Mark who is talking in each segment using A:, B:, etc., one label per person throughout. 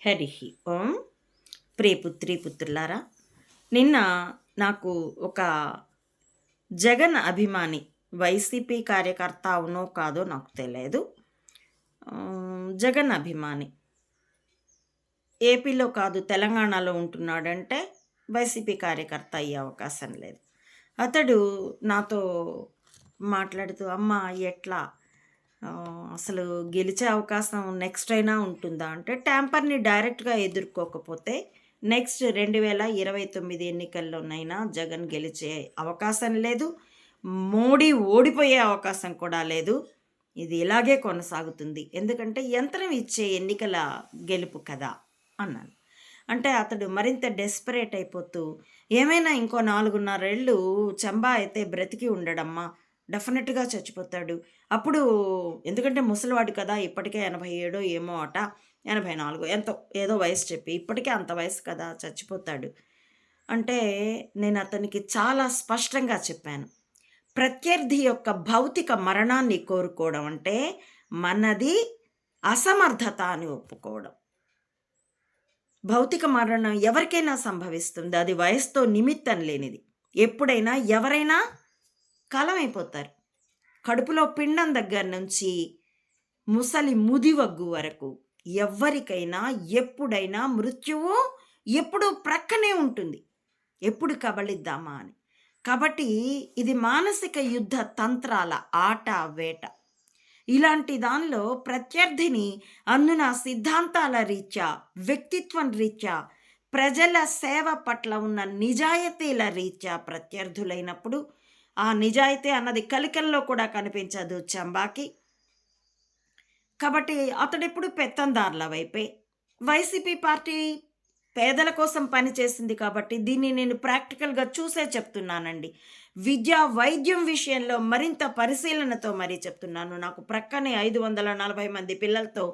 A: హరి ఓం. ప్రియపుత్రి పుత్రులారా నిన్న నాకు ఒక జగన్ అభిమాని వైసీపీ కార్యకర్త అవునో కాదో నాకు తెలియదు. జగన్ అభిమాని. ఏపీలో కాదు తెలంగాణలో ఉంటున్నాడంటే వైసీపీ కార్యకర్త అయ్యే అవకాశం లేదు. అతడు నాతో మాట్లాడుతూ అమ్మ ఎట్లా? అసలు గెలిచే అవకాశం నెక్స్ట్ అయినా ఉంటుందా? అంటే ట్యాంపర్ని డైరెక్ట్గా ఎదుర్కోకపోతే నెక్స్ట్ రెండు వేల ఇరవై తొమ్మిది ఎన్నికల్లోనైనా జగన్ గెలిచే అవకాశం లేదు. మోడీ ఓడిపోయే అవకాశం కూడా లేదు. ఇది ఇలాగే కొనసాగుతుంది. ఎందుకంటే యంత్రం ఇచ్చే ఎన్నికల గెలుపు కదా అన్నాను. అంటే అతడు మరింత డెస్పరేట్ అయిపోతూ ఏమైనా ఇంకో నాలుగున్నరేళ్ళు చంబా అయితే బ్రతికి ఉండడమ్మా డెఫినెట్గా చచ్చిపోతాడు. అప్పుడు ఎందుకంటే ముసలివాడు కదా ఇప్పటికే ఎనభై ఏడో ఏమో అట ఎనభై నాలుగు ఎంతో ఏదో వయసు చెప్పి ఇప్పటికే అంత వయసు కదా చచ్చిపోతాడు. అంటే నేను అతనికి చాలా స్పష్టంగా చెప్పాను. ప్రత్యర్థి యొక్క భౌతిక మరణాన్ని కోరుకోవడం అంటే మనది అసమర్థత అని ఒప్పుకోవడం. భౌతిక మరణం ఎవరికైనా సంభవిస్తుంది. అది వయసుతో నిమిత్తం లేనిది. ఎప్పుడైనా ఎవరైనా కలమైపోతారు. కడుపులో పిండం దగ్గర నుంచి ముసలి ముదివగ్గు వరకు ఎవరికైనా ఎప్పుడైనా మృత్యువు ఎప్పుడు ప్రక్కనే ఉంటుంది. ఎప్పుడు కబళిద్దామా అని. కాబట్టి ఇది మానసిక యుద్ధ తంత్రాల ఆట వేట. ఇలాంటి దానిలో ప్రత్యర్థిని అందున సిద్ధాంతాల రీత్యా వ్యక్తిత్వం రీత్యా ప్రజల సేవ పట్ల ఉన్న నిజాయితీల రీత్యా ప్రత్యర్థులైనప్పుడు ఆ నిజాయితీ అన్నది కలికల్లో కూడా కనిపించదు చంబాకి. కాబట్టి అతడెప్పుడు పెత్తందారుల వైపే. వైసీపీ పార్టీ పేదల కోసం పనిచేసింది కాబట్టి దీన్ని నేను ప్రాక్టికల్గా చూసే చెప్తున్నానండి. విద్య వైద్యం విషయంలో మరింత పరిశీలనతో మరీ చెప్తున్నాను. నాకు ప్రక్కనే ఐదు వందల నలభై మంది పిల్లలతో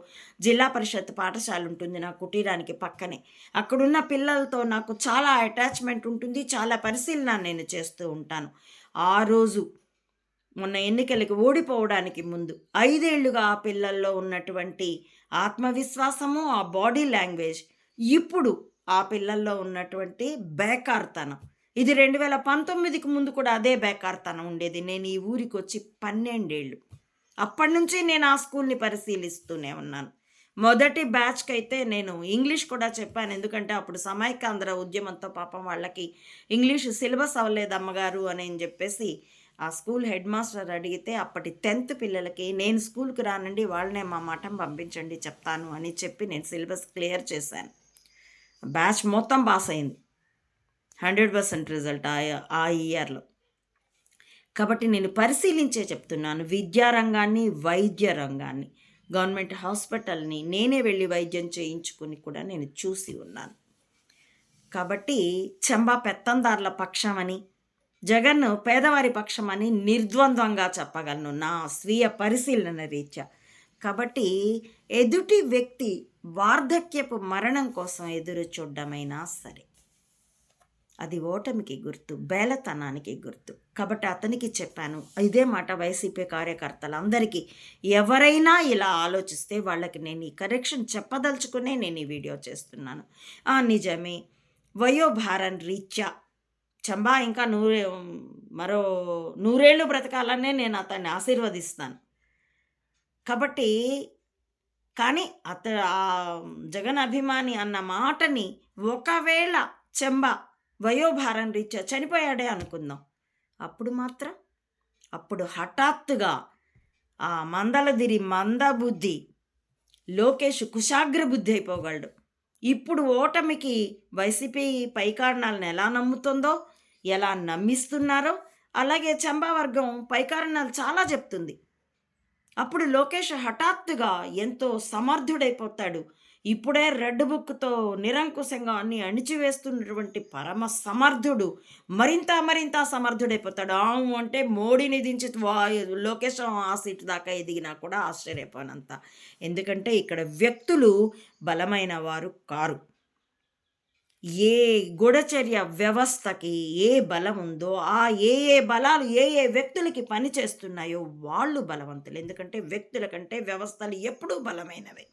A: జిల్లా పరిషత్ పాఠశాల ఉంటుంది నా కుటీరానికి పక్కనే. అక్కడున్న పిల్లలతో నాకు చాలా అటాచ్మెంట్ ఉంటుంది చాలా పరిశీలన నేను చేస్తూ ఉంటాను. ఆ రోజు మొన్న ఎన్నికలకు ఓడిపోవడానికి ముందు ఐదేళ్ళుగా ఆ పిల్లల్లో ఉన్నటువంటి ఆత్మవిశ్వాసము ఆ బాడీ లాంగ్వేజ్ ఇప్పుడు ఆ పిల్లల్లో ఉన్నటువంటి బేకార్తనం. ఇది రెండు వేల పంతొమ్మిదికి ముందు కూడా అదే బేకార్తనం ఉండేది. నేను ఈ ఊరికి వచ్చి పన్నెండేళ్ళు అప్పటి నుంచి నేను ఆ స్కూల్ని పరిశీలిస్తూనే ఉన్నాను. మొదటి బ్యాచ్కి అయితే నేను ఇంగ్లీష్ కూడా చెప్పాను. ఎందుకంటే అప్పుడు సమైకాంధ్ర ఉద్యమంతో పాపం వాళ్ళకి ఇంగ్లీష్ సిలబస్ అవ్వలేదు అమ్మగారు అని చెప్పేసి ఆ స్కూల్ హెడ్ మాస్టర్ అడిగితే అప్పటి టెన్త్ పిల్లలకి నేను స్కూల్కి రానండి వాళ్ళనే మా మఠం పంపించండి చెప్తాను అని చెప్పి నేను సిలబస్ క్లియర్ చేశాను. బ్యాచ్ మొత్తం పాస్ అయింది. హండ్రెడ్ పర్సెంట్ రిజల్ట్ ఆ ఆ ఇయర్లో. కాబట్టి నేను పరిశీలించే చెప్తున్నాను విద్యారంగాన్ని వైద్య రంగాన్ని గవర్నమెంట్ హాస్పిటల్ని నేనే వెళ్ళి వైద్యం చేయించుకుని కూడా నేను చూసి ఉన్నాను. కాబట్టి చెంబా పెత్తందారుల పక్షమని జగన్ పేదవారి పక్షమని నిర్ద్వంద్వంగా చెప్పగలను నా స్వీయ పరిశీలన రీత్యా. కాబట్టి ఎదుటి వ్యక్తి వార్ధక్యపు మరణం కోసం ఎదురు చూడడమైనా సరే. అది ఓటమికి గుర్తు బేలతనానికి గుర్తు. కాబట్టి అతనికి చెప్పాను ఇదే మాట వైసీపీ కార్యకర్తలందరికీ. ఎవరైనా ఇలా ఆలోచిస్తే వాళ్ళకి నేను ఈ కరెక్షన్ చెప్పదలుచుకునే నేను ఈ వీడియో చేస్తున్నాను. ఆ నిజమే. వయోభారం రీత్యా చంబా ఇంకా నూరే మరో నూరేళ్ళు బ్రతకాలనే నేను అతన్ని ఆశీర్వదిస్తాను. కాబట్టి కానీ అత ఆ జగన్ అభిమాని అన్న మాటని ఒకవేళ చెంబా వయోభారం రీత్యా చనిపోయాడే అనుకుందాం. అప్పుడు మాత్రం అప్పుడు హఠాత్తుగా ఆ మందలదిరి మందబుద్ధి లోకేష్ కుశాగ్ర బుద్ధి అయిపోగలడు. ఇప్పుడు ఓటమికి వైసీపీ పై కారణాలను ఎలా నమ్ముతుందో ఎలా నమ్మిస్తున్నారో అలాగే చంబావర్గం పైకారణాలు చాలా చెప్తుంది. అప్పుడు లోకేష్ హఠాత్తుగా ఎంతో సమర్థుడైపోతాడు. ఇప్పుడే రెడ్ బుక్తో నిరంకుశంగా అన్ని అణిచివేస్తున్నటువంటి పరమ సమర్థుడు మరింత మరింత సమర్థుడైపోతాడు. ఆము అంటే మోడీని దించి లోకేష్ ఆ సీటు దాకా ఎదిగినా కూడా ఆశ్చర్యపోనంత. ఎందుకంటే ఇక్కడ వ్యక్తులు బలమైన వారు కారు. ఏ గూఢచర్య వ్యవస్థకి ఏ బలం ఉందో ఆ ఏ ఏ బలాలు ఏ ఏ వ్యక్తులకి పని చేస్తున్నాయో వాళ్ళు బలవంతులు. ఎందుకంటే వ్యక్తుల కంటే వ్యవస్థలు ఎప్పుడూ బలమైనవే.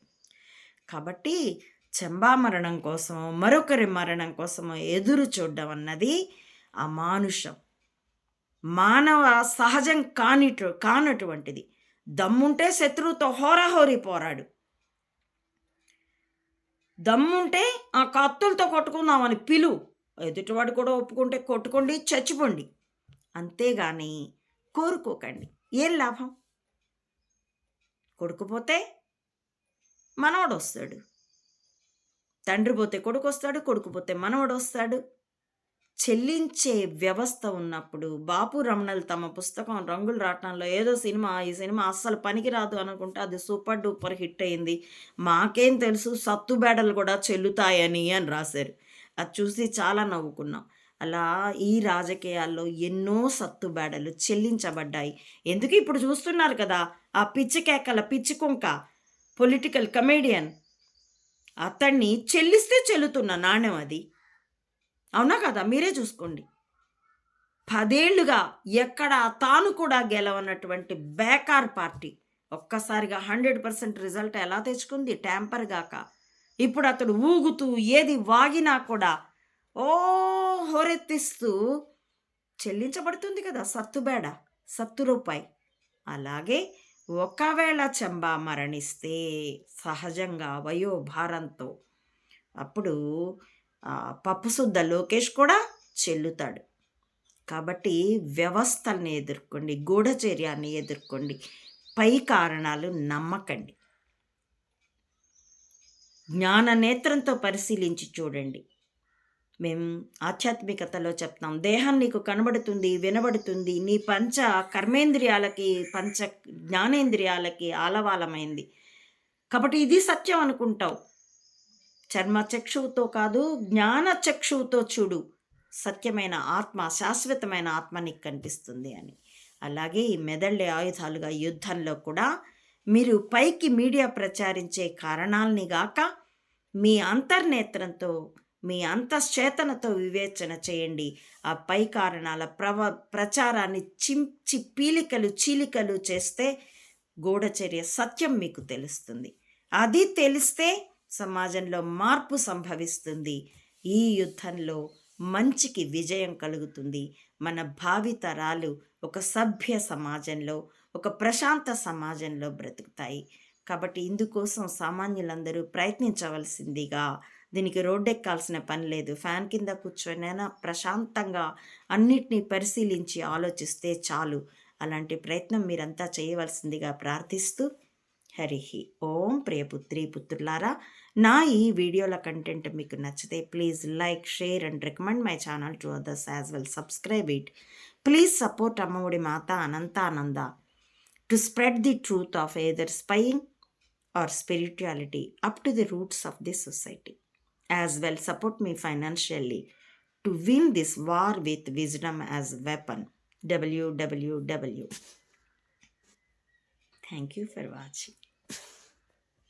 A: కాబట్టి చెంబా మరణం కోసం మరొకరి మరణం కోసము ఎదురు చూడడం అన్నది అమానుషం. మానవ సహజం కానిటు కానటువంటిది. దమ్ముంటే శత్రువుతో హోరాహోరి పోరాడు. దమ్ముంటే ఆ కత్తులతో కొట్టుకుందామని పిలు. ఎదుటివాడు కూడా ఒప్పుకుంటే కొట్టుకోండి చచ్చిపోండి. అంతేగాని కోరుకోకండి. ఏం లాభం? కొడుకుపోతే మనవడు వస్తాడు తండ్రి పోతే కొడుకు వస్తాడు కొడుకు పోతే మనవడు వస్తాడు చెల్లించే వ్యవస్థ ఉన్నప్పుడు బాపు రమణలు తమ పుస్తకం రంగులు రావటంలో ఏదో సినిమా ఈ సినిమా అస్సలు పనికిరాదు అనుకుంటే అది సూపర్ డూపర్ హిట్ అయింది. మాకేం తెలుసు సత్తు బేడలు కూడా చెల్లుతాయని అని రాశారు. అది చూసి చాలా నవ్వుకున్నాం. అలా ఈ రాజకీయాల్లో ఎన్నో సత్తుబేడలు చెల్లించబడ్డాయి. ఎందుకు ఇప్పుడు చూస్తున్నారు కదా ఆ పిచ్చి కేకల పిచ్చి కుంక. Political comedian. అతన్ని చెల్లిస్తే చెల్లుతున్న నాణ్యం అది. అవునా కదా? మీరే చూసుకోండి. పదేళ్ళుగా ఎక్కడ తాను కూడా గెలవనటువంటి బేకార్ పార్టీ. ఒక్కసారిగా హండ్రెడ్ పర్సెంట్ రిజల్ట్ ఎలా తెచ్చుకుంది? ట్యాంపర్ గాక. ఇప్పుడు అతడు ఊగుతూ ఏది వాగినా కూడా ఓ హోరెత్తిస్తూ చెల్లించబడుతుంది కదా సత్తుబేడ సత్తు రూపాయి అలాగే ఒకవేళ చెంబా మరణిస్తే సహజంగా వయోభారంతో అప్పుడు పప్పుశుద్ధ లోకేష్ కూడా చెల్లుతాడు. కాబట్టి వ్యవస్థల్ని ఎదుర్కోండి గూఢచర్యాన్ని ఎదుర్కోండి పై కారణాలు నమ్మకండి. జ్ఞాన నేత్రంతో పరిశీలించి చూడండి. మేము ఆధ్యాత్మికతలో చెప్తాం దేహం నీకు కనబడుతుంది వినబడుతుంది నీ పంచ కర్మేంద్రియాలకి పంచ జ్ఞానేంద్రియాలకి ఆలవాలమైంది. కాబట్టి ఇది సత్యం అనుకుంటావు. చర్మ చక్షువుతో కాదు జ్ఞాన చక్షువుతో చూడు. సత్యమైన ఆత్మ శాశ్వతమైన ఆత్మ నీకు కనిపిస్తుంది అని. అలాగే ఈ మెదళ్ళే ఆయుధాలుగా యుద్ధంలో కూడా మీరు పైకి మీడియా ప్రచారించే కారణాలని గాక మీ అంతర్నేత్రంతో మీ అంతశ్చేతనతో వివేచన చేయండి. ఆ పై కారణాల ప్రవ ప్రచారాన్ని చించి పీలికలు చీలికలు చేస్తే గూఢచర్య సత్యం మీకు తెలుస్తుంది. అది తెలిస్తే సమాజంలో మార్పు సంభవిస్తుంది. ఈ యుద్ధంలో మంచికి విజయం కలుగుతుంది. మన భావితరాలు ఒక సభ్య సమాజంలో ఒక ప్రశాంత సమాజంలో బ్రతుకుతాయి. కాబట్టి ఇందుకోసం సామాన్యులందరూ ప్రయత్నించవలసిందిగా దీనికి రోడ్డెక్కాల్సిన పని లేదు. ఫ్యాన్ కింద కూర్చొనైనా ప్రశాంతంగా అన్నిటినీ పరిశీలించి ఆలోచిస్తే చాలు. అలాంటి ప్రయత్నం మీరంతా చేయవలసిందిగా ప్రార్థిస్తూ హరిహి ఓం ప్రియపుత్రి పుత్రులారా నా ఈ వీడియోల కంటెంట్ మీకు నచ్చితే please like share and recommend my channel to others as well. Subscribe it. Please support Ammaodi Matha Anantananda to spread the truth of either spying or spirituality up to the roots of the society. as well support me financially to win this war with wisdom as weapon. Www thank you for watching.